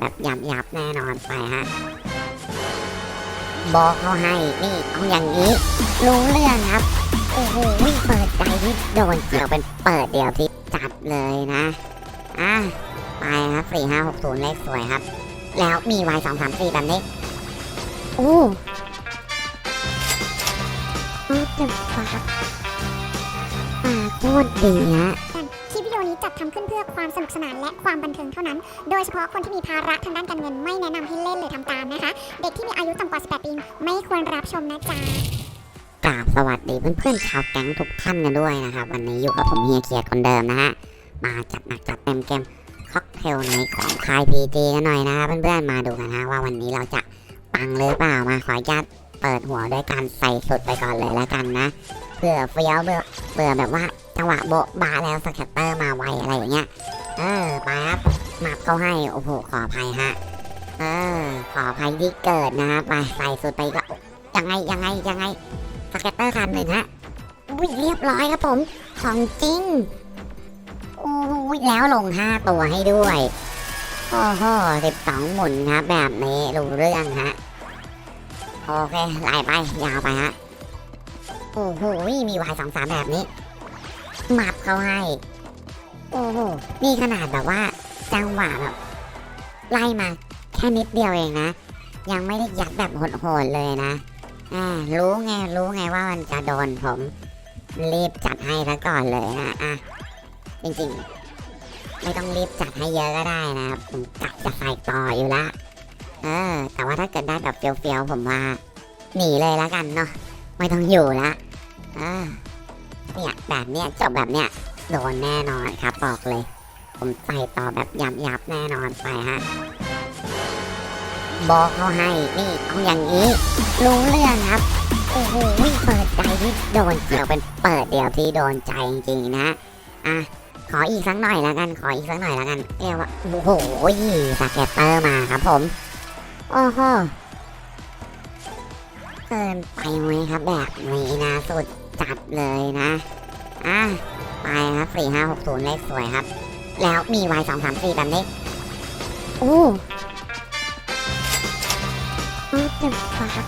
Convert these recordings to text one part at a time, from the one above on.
แบบยับยับแน่นอนไปฮะบอกเขาให้นี่ต้องอย่างนี้ รู้เรื่องครับโอ้โหเปิดใจที่โดนเกี่ยวเป็นเปิดเดียวที่จัดเลยนะอะไปครับสี่ห้าหกศูนย์เลขสวยครับ แล้วมี Y สองสามสี่แบบนี้โอ้โอ้จะฟักอ่าโคตรดีฮะ นี้จัดทำขึ้นเพื่อความสนุกสนานและความบันเทิงเท่านั้น โดยเฉพาะคนที่มีภาระทางด้านการเงินไม่แนะนำให้เล่นหรือทำตามนะคะ เด็กที่มีอายุต่ำกว่า 18 ปีไม่ควรรับชมนะจ๊ะกราบสวัสดีเพื่อนๆชาวแก๊งทุกท่านกันด้วยนะครับ วันนี้อยู่กับผมเฮียเคียร์คนเดิมนะฮะ มาจัดหนักจัดเต็มเกมค็อกเทลในของคายพีจีกันหน่อยนะครับเพื่อนๆมาดูกันนะว่าวันนี้เราจะปังหรือเปล่ามาขออนุญาตเปิดหัวด้วยการใส่สุดไปก่อนเลยแล้วกันนะเพื่อเฟี้ยวเบื่อเบื่อแบบว่า จังหวะโบะบาแล้วสแคตเตอร์มาไวอะไรอย่างเงี้ย เออไปครับมับเขาให้โอ้โหขออภัยฮะ เออ ขออภัยที่เกิดนะฮะไปใส่สุดไปก็ยังไงยังไงยังไงสเก็ตเตอร์คันหนึ่งฮะอุ้ยเรียบร้อยครับผมของจริงโอ้ยแล้วลงห้าตัวให้ด้วยโอ้โหสิบสองหมุนครับแบบนี้รู้เรื่องฮะโอเคไล่ไปยาวไปฮะโอ้โหมีวายสองสามแบบนี้ มับเขาให้ โอ้โห นี่ขนาดแบบว่า จังหวะแบบไล่มาแค่นิดเดียวเองนะ ยังไม่ได้ยัดแบบโหดๆเลยนะอ่ารู้ไง รู้ไงว่ามันจะโดนผม รีบจัดให้ซะก่อนเลยนะอะจริงๆ ไม่ต้องรีบจัดให้เยอะก็ได้นะครับผมกะจะใส่ต่ออยู่ละเออ แต่ว่าถ้าเกิดได้แบบเฟี้ยวๆผมว่า หนีเลยแล้วกันเนาะไม่ต้องอยู่ละเออ เนี่ยแบบเนี้ยจบแบบเนี้ยโดนแน่นอนครับบอกเลย ผมใส่ต่อแบบยับๆแน่นอนไปฮะบอกเขาให้นี่ต้องอย่างนี้รู้เรื่องครับโอ้โหเปิดใจที่โดนเกี่ยวเป็นเปิดเดียวที่โดนใจจริงๆนะอะขออีกสักหน่อยแล้วกันขออีกสักหน่อยแล้วกันเรียกว่าโอ้โหสเก็ตเตอร์มาครับผมโอ้โหเกินไปไหมครับแบบนี้นะสุด จัดเลยนะ อะ ไปครับสี่ห้าหกศูนย์เลขสวยครับ แล้วมี Y สองสามสี่แบบนี้โอ้โอ้จะฟัก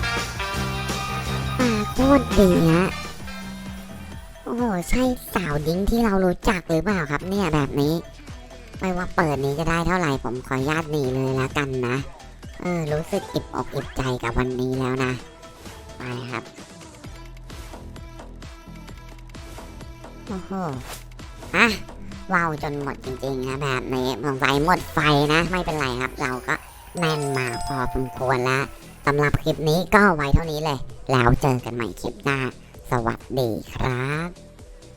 อ่าโคตรดีฮะโอ้โห ใช่สาวดิ้งที่เรารู้จักหรือเปล่าครับเนี่ยแบบนี้ ไม่ว่าเปิดนี้จะได้เท่าไหร่ผมขออนุญาตหนีเลยแล้วกันนะ เออ รู้สึกอิบอกอิบใจกับวันนี้แล้วนะ ไปครับ โอ้โหอะว้าวจนหมดจริงๆนะแบบนี้หมดไฟหมดไฟนะไม่เป็นไรครับ เราก็แน่นมาพอสมควรแล้วสำหรับคลิปนี้ก็ไว้เท่านี้เลย แล้วเจอกันใหม่คลิปหน้า สวัสดีครับ